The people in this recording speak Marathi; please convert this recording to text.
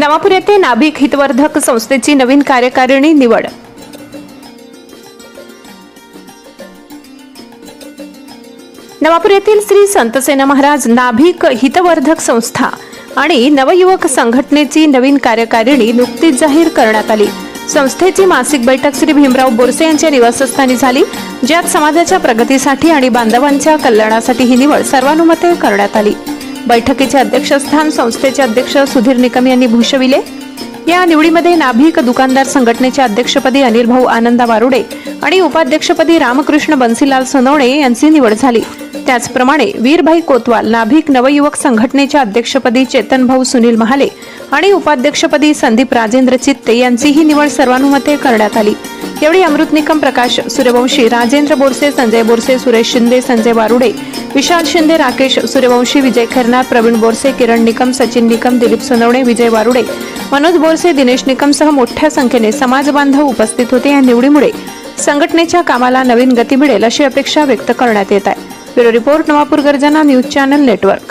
नवापूर येथे नाभिक हितवर्धक संस्थेची नवीन कार्यकारिणी निवड. नवापूर येथील श्री संतसेना महाराज नाभिक हितवर्धक संस्था आणि नवयुवक संघटनेची नवीन कार्यकारिणी नुकतीच जाहीर करण्यात आली. संस्थेची मासिक बैठक श्री भीमराव बोरसे यांच्या निवासस्थानी झाली ज्यात समाजाच्या प्रगतीसाठी आणि बांधवांच्या कल्याणासाठी ही निवड सर्वानुमते करण्यात आली. बैठकीचे अध्यक्षस्थान संस्थेचे अध्यक्ष सुधीर निकम यांनी भूषविले. या निवडीमध्ये नाभिक दुकानदार संघटनेच्या अध्यक्षपदी अनिल भाऊ आनंदा वारुडे आणि उपाध्यक्षपदी रामकृष्ण बन्सीलाल सोनवणे यांची निवड झाली. त्याचप्रमाणे वीरभाई कोतवाल नाभिक नवयुवक संघटनेच्या अध्यक्षपदी चेतनभाऊ सुनील महाले आणि उपाध्यक्षपदी संदीप राजेंद्र चित्ते यांचीही निवड सर्वानुमते करण्यात आली. यावेळी अमृत निकम प्रकाश सूर्यवंशी राजेंद्र बोरसे संजय बोरसे सुरेश शिंदे संजय वारुडे विशाल शिंदे राकेश सूर्यवंशी विजय खैरनार प्रवीण बोरसे किरण निकम सचिन निकम दिलीप सोनवणे विजय वारुडे मनोज बोरसे दिनेश निकमसह मोठ्या संख्येने समाजबांधव उपस्थित होते. या निवडीमुळे संघटनेच्या कामाला नवीन गती मिळेल अशी अपेक्षा व्यक्त करण्यात येत आहे. ब्युरो रिपोर्ट नवापूर गर्जना न्यूज चॅनल नेटवर्क.